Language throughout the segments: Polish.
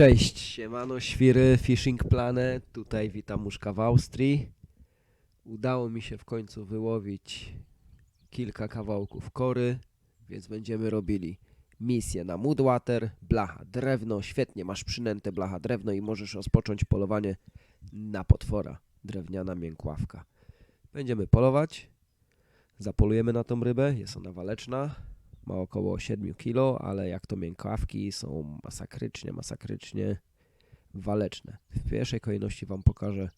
Cześć, siemano świry, Fishing Planet, tutaj witam Muszka w Austrii. Udało mi się w końcu wyłowić kilka kawałków kory, więc będziemy robili misję na Mudwater, blacha, drewno, świetnie, masz przynęte blacha, drewno i możesz rozpocząć polowanie na potwora, drewniana miękławka. Będziemy polować, zapolujemy na tą rybę, jest ona waleczna, ma około 7 kg, ale jak to miękawki są masakrycznie, masakrycznie waleczne. W pierwszej kolejności Wam pokażę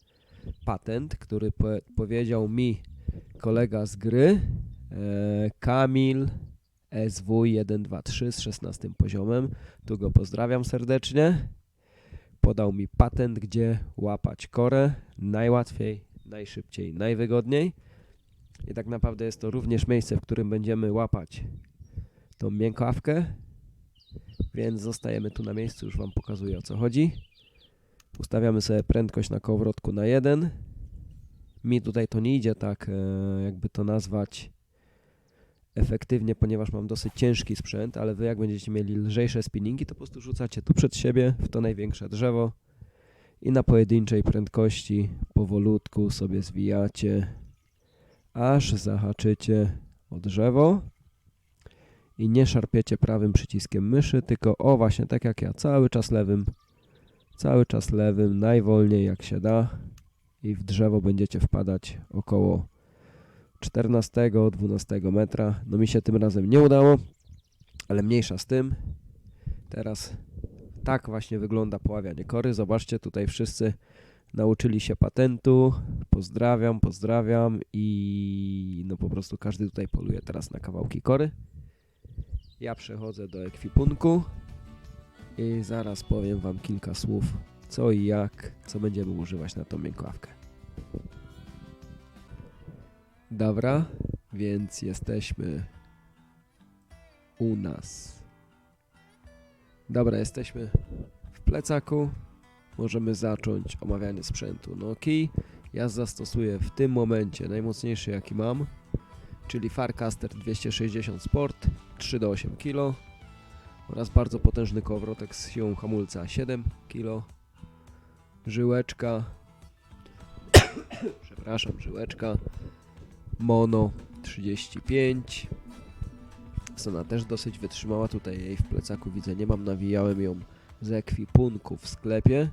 patent, który po powiedział mi kolega z gry, e, Kamil SW123 z 16 poziomem. Tu go pozdrawiam serdecznie. Podał mi patent, gdzie łapać korę najłatwiej, najszybciej, najwygodniej. I tak naprawdę jest to również miejsce, w którym będziemy łapać tą miękawkę, więc zostajemy tu na miejscu, już Wam pokazuję o co chodzi. Ustawiamy sobie prędkość na kołowrotku na 1. Mi tutaj to nie idzie tak, e, jakby to nazwać efektywnie, ponieważ mam dosyć ciężki sprzęt, ale Wy jak będziecie mieli lżejsze spinningi, to po prostu rzucacie tu przed siebie, w to największe drzewo i na pojedynczej prędkości powolutku sobie zwijacie, aż zahaczycie o drzewo i nie szarpiecie prawym przyciskiem myszy, tylko o właśnie tak jak ja, cały czas lewym, cały czas lewym, najwolniej jak się da i w drzewo będziecie wpadać około 14-12 metra. No mi się tym razem nie udało, ale mniejsza z tym. Teraz tak właśnie wygląda poławianie kory. Zobaczcie, tutaj wszyscy nauczyli się patentu. Pozdrawiam, pozdrawiam i no po prostu każdy tutaj poluje teraz na kawałki kory. Ja przechodzę do ekwipunku i zaraz powiem Wam kilka słów, co i jak, co będziemy używać na tą miękławkę. Dobra, więc jesteśmy u nas. Dobra, jesteśmy w plecaku. Możemy zacząć omawianie sprzętu. No kij ja zastosuję w tym momencie najmocniejszy jaki mam, czyli Farcaster 260 Sport 3 do 8 kg oraz bardzo potężny kołowrotek z siłą hamulca 7 kg. Żyłeczka przepraszam, żyłeczka Mono 35 jest ona też dosyć wytrzymała, tutaj jej w plecaku widzę, nie mam, nawijałem ją z ekwipunku w sklepie.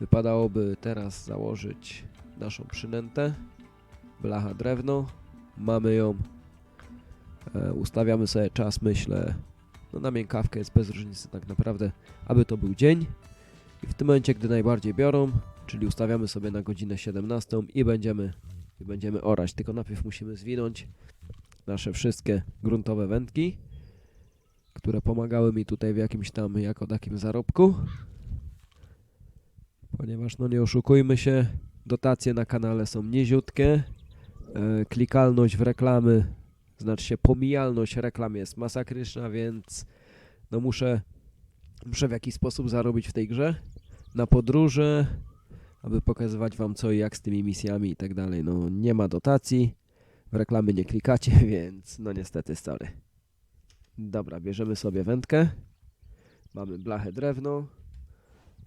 Wypadałoby teraz założyć naszą przynętę, blacha drewno, mamy ją, e, ustawiamy sobie czas, myślę, no na miękawkę jest bez różnicy tak naprawdę, aby to był dzień i w tym momencie, gdy najbardziej biorą, czyli ustawiamy sobie na godzinę 17 i będziemy i będziemy orać. Tylko najpierw musimy zwinąć nasze wszystkie gruntowe wędki, które pomagały mi tutaj w jakimś tam jako takim zarobku. Ponieważ no nie oszukujmy się, dotacje na kanale są niziutkie. E, klikalność w reklamy, znaczy się pomijalność reklam jest masakryczna, więc no muszę, muszę w jakiś sposób zarobić w tej grze. Na podróże, aby pokazywać wam co i jak z tymi misjami i tak dalej. No nie ma dotacji, w reklamy nie klikacie, więc no niestety sorry. Dobra, bierzemy sobie wędkę. Mamy blachę drewno.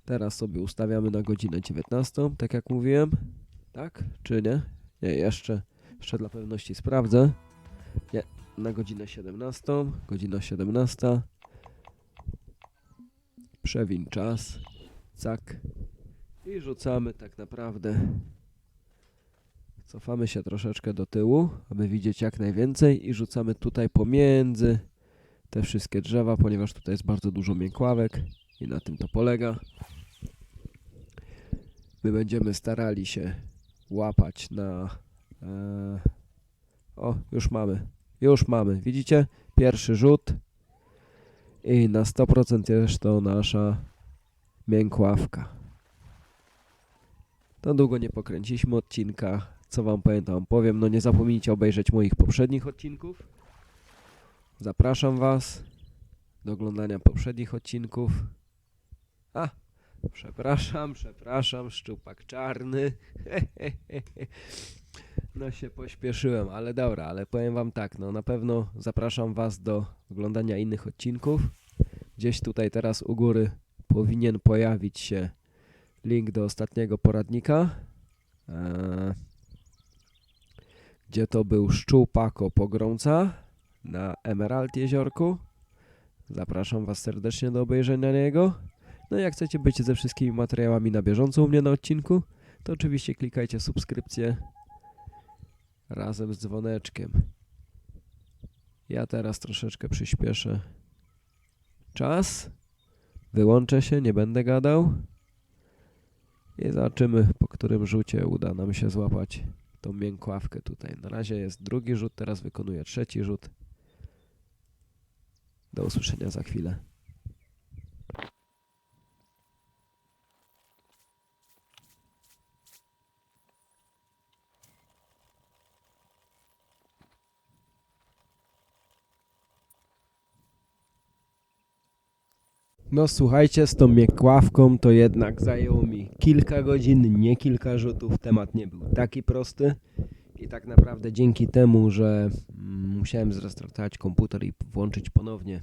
Teraz sobie ustawiamy na godzinę 19, tak jak mówiłem. Tak? Czy nie? Nie, jeszcze, jeszcze dla pewności sprawdzę. Nie, na godzinę 17. Godzina 17. Przewin czas. Cak. I rzucamy tak naprawdę. Cofamy się troszeczkę do tyłu, aby widzieć jak najwięcej i rzucamy tutaj pomiędzy te wszystkie drzewa, ponieważ tutaj jest bardzo dużo miękławek i na tym to polega. My będziemy starali się łapać na... E, o, już mamy. Już mamy. Widzicie? Pierwszy rzut. I na 100% jest to nasza miękławka. To długo nie pokręciliśmy odcinka. Co wam pamiętam, powiem. No nie zapomnijcie obejrzeć moich poprzednich odcinków. Zapraszam was do oglądania poprzednich odcinków. A, przepraszam, przepraszam, szczupak czarny. No się pośpieszyłem, ale dobra, ale powiem wam tak, no na pewno zapraszam was do oglądania innych odcinków. Gdzieś tutaj teraz u góry powinien pojawić się link do ostatniego poradnika, e, gdzie to był szczupako pogromca na Emerald Jeziorku. Zapraszam Was serdecznie do obejrzenia niego. No i jak chcecie być ze wszystkimi materiałami na bieżąco u mnie na odcinku, to oczywiście klikajcie subskrypcję razem z dzwoneczkiem. Ja teraz troszeczkę przyspieszę czas. Wyłączę się, nie będę gadał. I zobaczymy, po którym rzucie uda nam się złapać tą miękławkę tutaj. Na razie jest drugi rzut, teraz wykonuję trzeci rzut. Do usłyszenia za chwilę. No słuchajcie, z tą miękławką to jednak zajęło mi kilka godzin, nie kilka rzutów. Temat nie był taki prosty. I tak naprawdę dzięki temu, że mm, musiałem zrestartować komputer i włączyć ponownie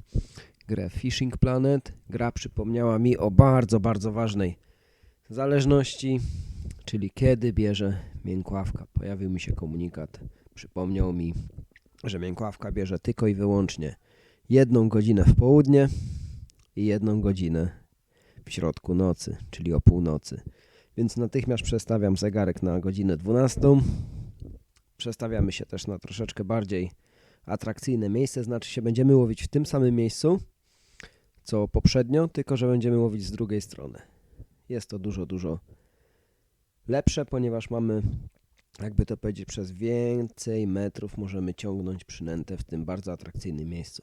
grę Fishing Planet, gra przypomniała mi o bardzo, bardzo ważnej zależności, czyli kiedy bierze miękławka. Pojawił mi się komunikat, przypomniał mi, że miękławka bierze tylko i wyłącznie jedną godzinę w południe i jedną godzinę w środku nocy, czyli o północy. Więc natychmiast przestawiam zegarek na godzinę 12. Przestawiamy się też na troszeczkę bardziej atrakcyjne miejsce, znaczy się będziemy łowić w tym samym miejscu co poprzednio, tylko że będziemy łowić z drugiej strony. Jest to dużo, dużo lepsze, ponieważ mamy, jakby to powiedzieć, przez więcej metrów możemy ciągnąć przynętę w tym bardzo atrakcyjnym miejscu.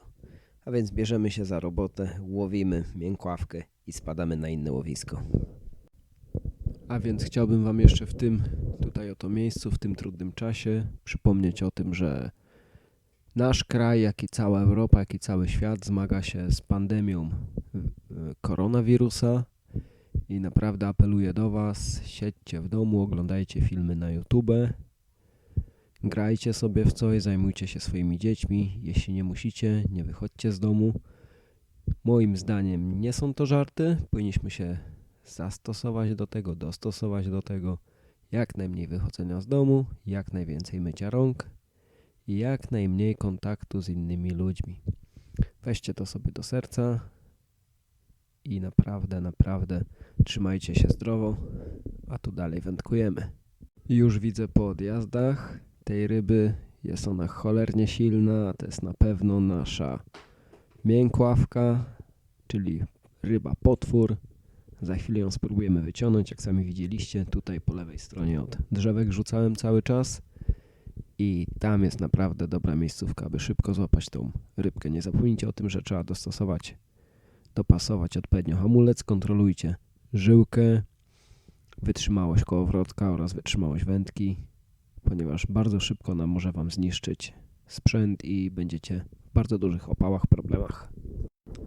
A więc bierzemy się za robotę, łowimy miękławkę i spadamy na inne łowisko. A więc chciałbym Wam jeszcze w tym, tutaj oto miejscu, w tym trudnym czasie przypomnieć o tym, że nasz kraj, jak i cała Europa, jak i cały świat zmaga się z pandemią y, koronawirusa i naprawdę apeluję do Was, siedźcie w domu, oglądajcie filmy na YouTube, grajcie sobie w coś, zajmujcie się swoimi dziećmi, jeśli nie musicie, nie wychodźcie z domu. Moim zdaniem nie są to żarty, powinniśmy się zastosować do tego, dostosować do tego, jak najmniej wychodzenia z domu, jak najwięcej mycia rąk i jak najmniej kontaktu z innymi ludźmi. Weźcie to sobie do serca i naprawdę, naprawdę trzymajcie się zdrowo, a tu dalej wędkujemy. Już widzę po odjazdach tej ryby, jest ona cholernie silna, to jest na pewno nasza miękławka, czyli ryba potwór. Za chwilę ją spróbujemy wyciągnąć, jak sami widzieliście, tutaj po lewej stronie od drzewek rzucałem cały czas. I tam jest naprawdę dobra miejscówka, aby szybko złapać tą rybkę. Nie zapomnijcie o tym, że trzeba dostosować, dopasować odpowiednio hamulec, kontrolujcie żyłkę, wytrzymałość kołowrotka oraz wytrzymałość wędki, ponieważ bardzo szybko ona może Wam zniszczyć sprzęt i będziecie w bardzo dużych opałach, problemach.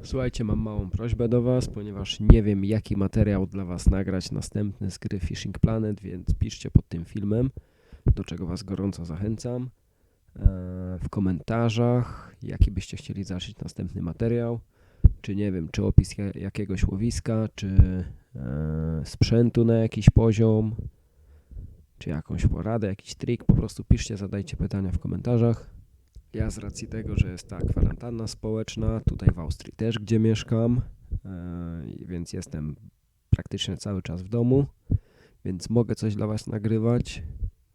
Słuchajcie, mam małą prośbę do Was, ponieważ nie wiem jaki materiał dla Was nagrać następny z gry Fishing Planet, więc piszcie pod tym filmem, do czego Was gorąco zachęcam. e, W komentarzach, jaki byście chcieli zacząć następny materiał, czy nie wiem, czy opis ja- jakiegoś łowiska, czy e, sprzętu na jakiś poziom, czy jakąś poradę, jakiś trik, po prostu piszcie, zadajcie pytania w komentarzach. Ja z racji tego, że jest ta kwarantanna społeczna, tutaj w Austrii też, gdzie mieszkam, e, więc jestem praktycznie cały czas w domu, więc mogę coś dla Was nagrywać.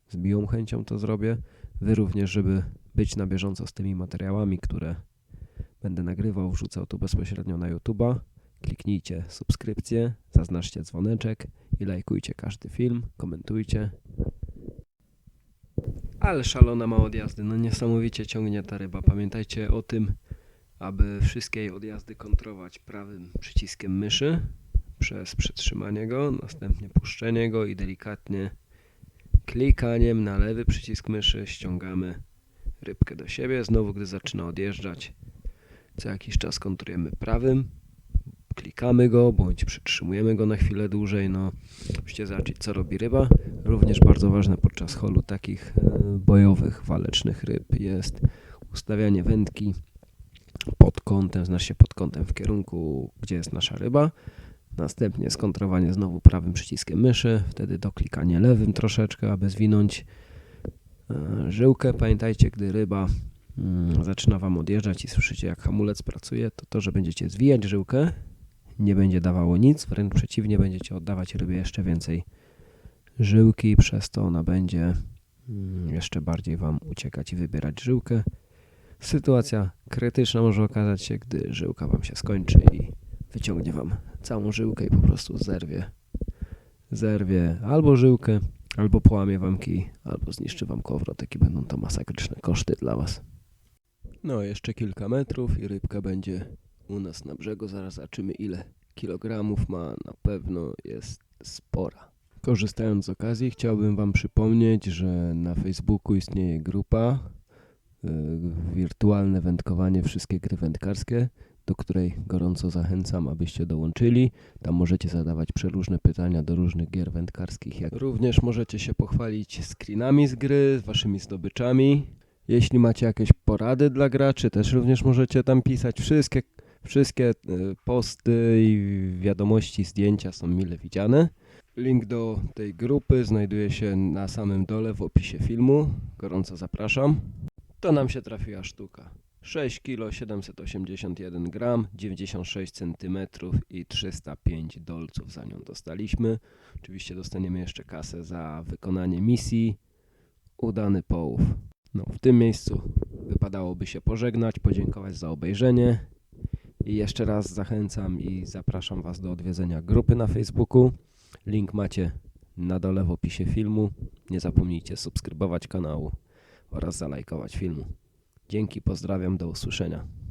Z miłą chęcią to zrobię. Wy również, żeby być na bieżąco z tymi materiałami, które będę nagrywał, wrzucał tu bezpośrednio na YouTube'a. Kliknijcie subskrypcję, zaznaczcie dzwoneczek i lajkujcie każdy film, komentujcie. Ale szalona ma odjazdy, no niesamowicie ciągnie ta ryba. Pamiętajcie o tym, aby wszystkie jej odjazdy kontrolować prawym przyciskiem myszy przez przytrzymanie go, następnie puszczenie go i delikatnie klikaniem na lewy przycisk myszy ściągamy rybkę do siebie. Znowu, gdy zaczyna odjeżdżać, co jakiś czas kontrujemy prawym, klikamy go, bądź przytrzymujemy go na chwilę dłużej. No, musicie zobaczyć, co robi ryba. Również bardzo ważne podczas holu takich e, bojowych, walecznych ryb jest ustawianie wędki pod kątem, znaczy się pod kątem w kierunku, gdzie jest nasza ryba. Następnie skontrowanie znowu prawym przyciskiem myszy, wtedy doklikanie lewym troszeczkę, aby zwinąć e, żyłkę. Pamiętajcie, gdy ryba mm, zaczyna Wam odjeżdżać i słyszycie jak hamulec pracuje, to to, że będziecie zwijać żyłkę nie będzie dawało nic, wręcz przeciwnie, będziecie oddawać rybie jeszcze więcej żyłki, przez to ona będzie mm, jeszcze bardziej Wam uciekać i wybierać żyłkę. Sytuacja krytyczna może okazać się, gdy żyłka Wam się skończy i wyciągnie Wam całą żyłkę i po prostu zerwie. Zerwie albo żyłkę, albo połamie Wam kij, albo zniszczy Wam kołowrotek i będą to masakryczne koszty dla Was. No, jeszcze kilka metrów i rybka będzie u nas na brzegu. Zaraz zobaczymy ile kilogramów ma. Na pewno jest spora. Korzystając z okazji, chciałbym Wam przypomnieć, że na Facebooku istnieje grupa y, Wirtualne Wędkowanie Wszystkie Gry Wędkarskie, do której gorąco zachęcam, abyście dołączyli. Tam możecie zadawać przeróżne pytania do różnych gier wędkarskich. Jak również możecie się pochwalić screenami z gry, z Waszymi zdobyczami. Jeśli macie jakieś porady dla graczy, też również możecie tam pisać. Wszystkie, wszystkie y, posty i wiadomości, zdjęcia są mile widziane. Link do tej grupy znajduje się na samym dole w opisie filmu. Gorąco zapraszam. To nam się trafiła sztuka. 6 kg 781 gram, 96 cm i 305 dolców za nią dostaliśmy. Oczywiście dostaniemy jeszcze kasę za wykonanie misji. Udany połów. No, w tym miejscu wypadałoby się pożegnać, podziękować za obejrzenie. I jeszcze raz zachęcam i zapraszam Was do odwiedzenia grupy na Facebooku. Link macie na dole w opisie filmu. Nie zapomnijcie subskrybować kanału oraz zalajkować filmu. Dzięki, pozdrawiam, do usłyszenia.